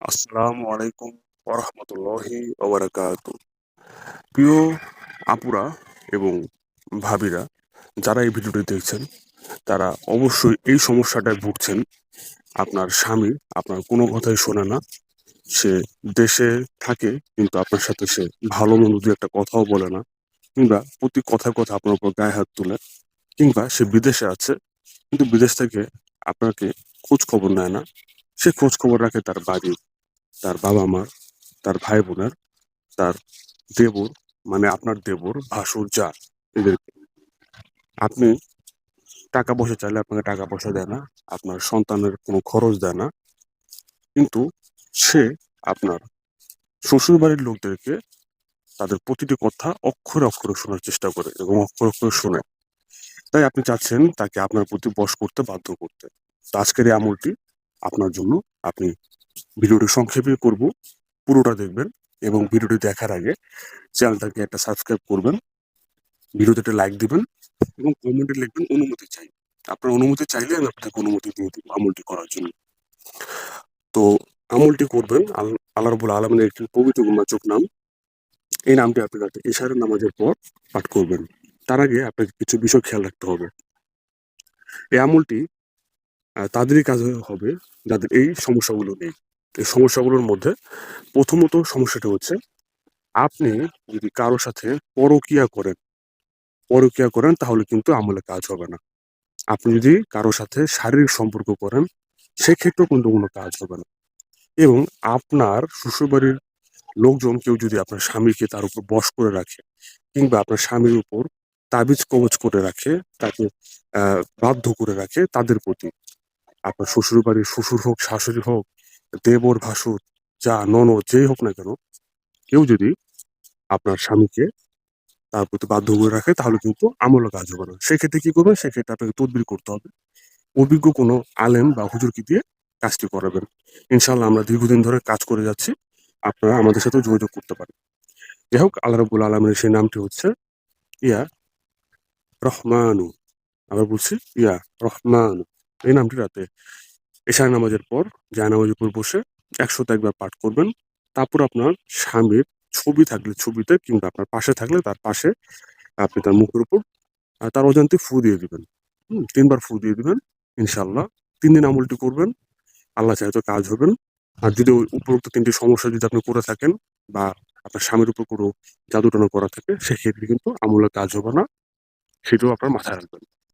আসসালামু আলাইকুম ওরহমতুল্লাহি ওবরাকাতু প্রিয় আপুরা এবং ভাবিরা, যারা এই ভিডিওটি দেখছেন, তারা অবশ্যই এই সমস্যাটায় ভুগছেন। আপনার স্বামী আপনার কোনো কথাই শোনে না। সে দেশে থাকে, কিন্তু আপনার সাথে সে ভালো মন্দ দু একটা কথাও বলে না। কিংবা প্রতি কথার কথা আপনার উপর গায়ে হাত তুলে। কিংবা সে বিদেশে আছে, কিন্তু বিদেশ থেকে আপনাকে খোঁজ খবর নেয় না। সে খোঁজ খবর রাখে তার বাড়ির তার বাবা মার তার ভাই বোনের তার দেবর মানে আপনার দেবর ভাসুর যা এদের আপনি টাকা পয়সা চাইলে আপনাকে টাকা পয়সা দেয় না, আপনার সন্তানের কোনো খরচ দেয় না। কিন্তু সে আপনার শ্বশুর বাড়ির লোকদেরকে তাদের প্রতিটি কথা অক্ষরে অক্ষরে শোনার চেষ্টা করে এবং অক্ষরে অক্ষরে শোনে। তাই আপনি চাচ্ছেন তাকে আপনার প্রতি বশ করতে বাধ্য করতে। আজকের এই আমলটি আপনার জন্য আপনি ভিডিওটি সংক্ষেপে করব, পুরোটা দেখবেন এবং ভিডিওটি দেখার আগে চ্যানেলটাকে একটা সাবস্ক্রাইব করবেন, ভিডিওতে একটা লাইক দিবেন এবং কমেন্টে লিখবেন অনুমতি চাই। আপনার অনুমতি চাইলে আমি আপনাকে অনুমতি দিয়ে দিব আমলটি করার জন্য। তো আমলটি করবেন, আল- আল্লাহ রবুল আলমের একটি পবিত্র গুণবাচক নাম। এই নামটি আপনি রাতে ইশারের নামাজের পর পাঠ করবেন। তার আগে আপনাকে কিছু বিষয় খেয়াল রাখতে হবে। এই আমলটি তাদেরই কাজ হবে, যাদের এই সমস্যাগুলো নেই। এই সমস্যাগুলোর মধ্যে প্রথমত সমস্যাটা হচ্ছে, আপনি যদি কারোর সাথে পরকিয়া করেন পরকিয়া করেন তাহলে কিন্তু আমলে কাজ হবে না। আপনি যদি কারোর সাথে শারীরিক সম্পর্ক করেন, সেক্ষেত্রেও কিন্তু কোনো কাজ হবে না। এবং আপনার শ্বশুরবাড়ির লোকজন কেউ যদি আপনার স্বামীকে তার উপর বশ করে রাখে কিংবা আপনার স্বামীর উপর তাবিজ কবজ করে রাখে, তাকে বাধ্য করে রাখে তাদের প্রতি, আপনার শ্বশুর বাড়ির শ্বশুর হোক, শাশুড়ি হোক দেবর ভাসুর, যা ননদ যেই হোক না কেন, কেউ যদি আপনার স্বামীকে তার প্রতি বাধ্য করে রাখে, তাহলে কিন্তু আমল কাজ হবে না। সেক্ষেত্রে কি করবেন? সেক্ষেত্রে আপনাকে তদবির করতে হবে। অভিজ্ঞ কোনো আলেম বা হুজুরকে দিয়ে কাজটি করাবেন। ইনশাল্লাহ আমরা দীর্ঘদিন ধরে কাজ করে যাচ্ছি। আপনারা আমাদের সাথে যোগাযোগ করতে পারেন। যাই হোক, আল্লাহ রবুল আলমের সেই নামটি হচ্ছে ইয়া রহমানু। আবার বলছি ইয়া রহমানু। এই নামটি রাতে এশার নামাজের পর জায় নামাজের উপর বসে একশোতে একবার পাঠ করবেন। তারপর আপনার স্বামীর ছবি থাকলে ছবিতে কিংবা আপনার পাশে থাকলে তার পাশে আপনি তার মুখের উপর তার অজান্তে ফু দিয়ে দিবেন। হুম, তিনবার ফু দিয়ে দিবেন ইনশাল্লাহ তিন দিন আমলটি করবেন, আল্লাহ চাহে তো কাজ হবেন। আর যদি উপরোক্ত তিনটি সমস্যা যদি আপনি করে থাকেন বা আপনার স্বামীর উপর কোনো জাদুটনা করা থাকে, সেক্ষেত্রে কিন্তু আমলের কাজ হবে না, সেটাও আপনার মাথায় রাখবেন।